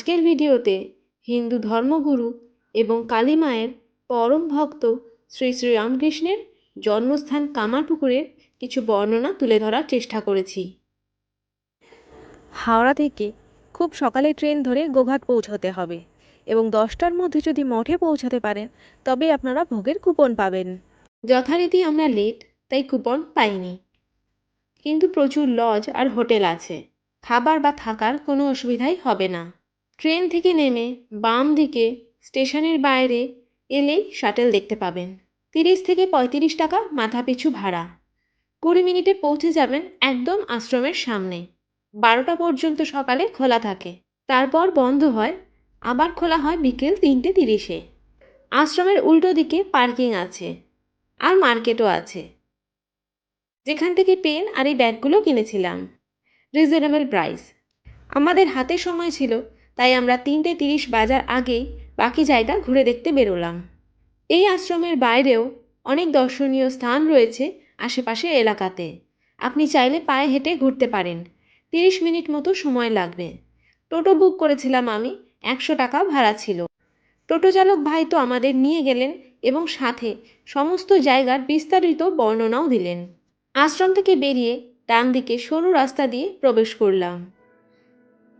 আজকের ভিডিওতে হিন্দু ধর্মগুরু এবং কালী মায়ের পরম ভক্ত শ্রী শ্রী রামকৃষ্ণের জন্মস্থান কামারপুকুরের কিছু বর্ণনা তুলে ধরার চেষ্টা করেছি। হাওড়া থেকে খুব সকালে ট্রেন ধরে গোঘাট পৌঁছতে হবে এবং দশটার মধ্যে যদি মঠে পৌঁছাতে পারেন তবে আপনারা ভোগের কুপন পাবেন। যথারীতি আমরা লেট তাই কুপন পাইনি। কিন্তু প্রচুর লজ আর হোটেল আছে। খাবার বা থাকার কোনো অসুবিধাই হবে না। ট্রেন থেকে নেমে বাম দিকে স্টেশনের বাইরে এলেই শাটেল দেখতে পাবেন। তিরিশ থেকে পঁয়ত্রিশ টাকা মাথাপিছু ভাড়া। কুড়ি মিনিটে পৌঁছে যাবেন একদম আশ্রমের সামনে। বারোটা পর্যন্ত সকালে খোলা থাকে। তারপর বন্ধ হয়, আবার খোলা হয় বিকেল তিনটে তিরিশে। আশ্রমের উল্টো দিকে পার্কিং আছে আর মার্কেটও আছে। যেখান থেকে পেন আর এই ব্যাগগুলো কিনেছিলাম। Reasonable price. আমাদের হাতে সময় ছিল তাই আমরা তিনটে তিরিশ বাজার আগেই বাকি জায়গা ঘুরে দেখতে বেরোলাম। এই আশ্রমের বাইরেও অনেক দর্শনীয় স্থান রয়েছে আশেপাশে এলাকাতে। আপনি চাইলে পায়ে হেঁটে ঘুরতে পারেন। তিরিশ মিনিট মতো সময় লাগবে। টোটো বুক করেছিলাম আমি, একশো টাকা ভাড়া ছিল। টোটো চালক ভাই তো আমাদের নিয়ে গেলেন এবং সাথে সমস্ত জায়গার বিস্তারিত বর্ণনাও দিলেন। আশ্রম থেকে বেরিয়ে ডান দিকে সরু রাস্তা দিয়ে প্রবেশ করলাম।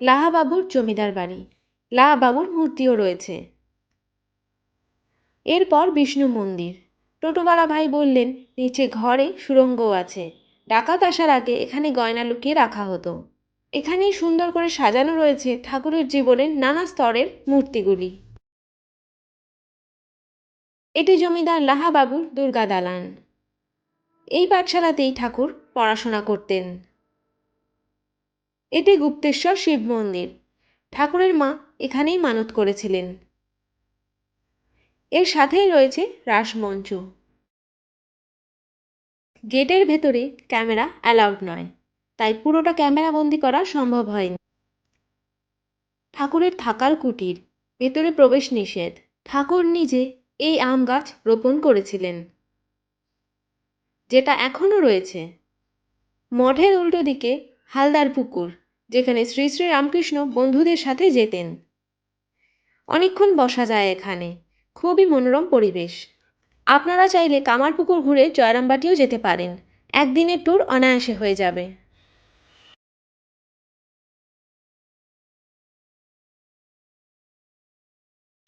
লাহাবাবুর জমিদার বাড়ি। লাহাবাবুর মূর্তিও রয়েছে। এরপর বিষ্ণু মন্দির। টোটোওয়ালা ভাই বললেন, নিচে ঘরে সুড়ঙ্গও আছে। ডাকাত আসার আগে এখানে গয়না লুকিয়ে রাখা হতো। এখানেই সুন্দর করে সাজানো রয়েছে ঠাকুরের জীবনের নানা স্তরের মূর্তিগুলি। এটি জমিদার লাহাবাবুর দুর্গা দালান এই পাঠশালাতেই ঠাকুর পড়াশোনা করতেন। এটি গুপ্তেশ্বর শিব মন্দির। ঠাকুরের মা এখানেই মানত করেছিলেন। এর সাথেই রয়েছে রাসমঞ্চ। গেটের ভেতরে ক্যামেরা অ্যালাউড নয়, তাই পুরোটা ক্যামেরা বন্দি করা সম্ভব হয়নি। ঠাকুরের থাকার কুটির, ভেতরে প্রবেশ নিষেধ। ঠাকুর নিজে এই আম গাছ রোপণ করেছিলেন। যেটা এখনও রয়েছে। মঠের উল্টো দিকে হালদার পুকুর, যেখানে শ্রী শ্রী রামকৃষ্ণ বন্ধুদের সাথে যেতেন। অনেকক্ষণ বসা যায় এখানে। খুবই মনোরম পরিবেশ। আপনারা চাইলে কামারপুকুর ঘুরে জয়রামবাটিও যেতে পারেন। একদিনের ট্যুর অনায়াসে হয়ে যাবে।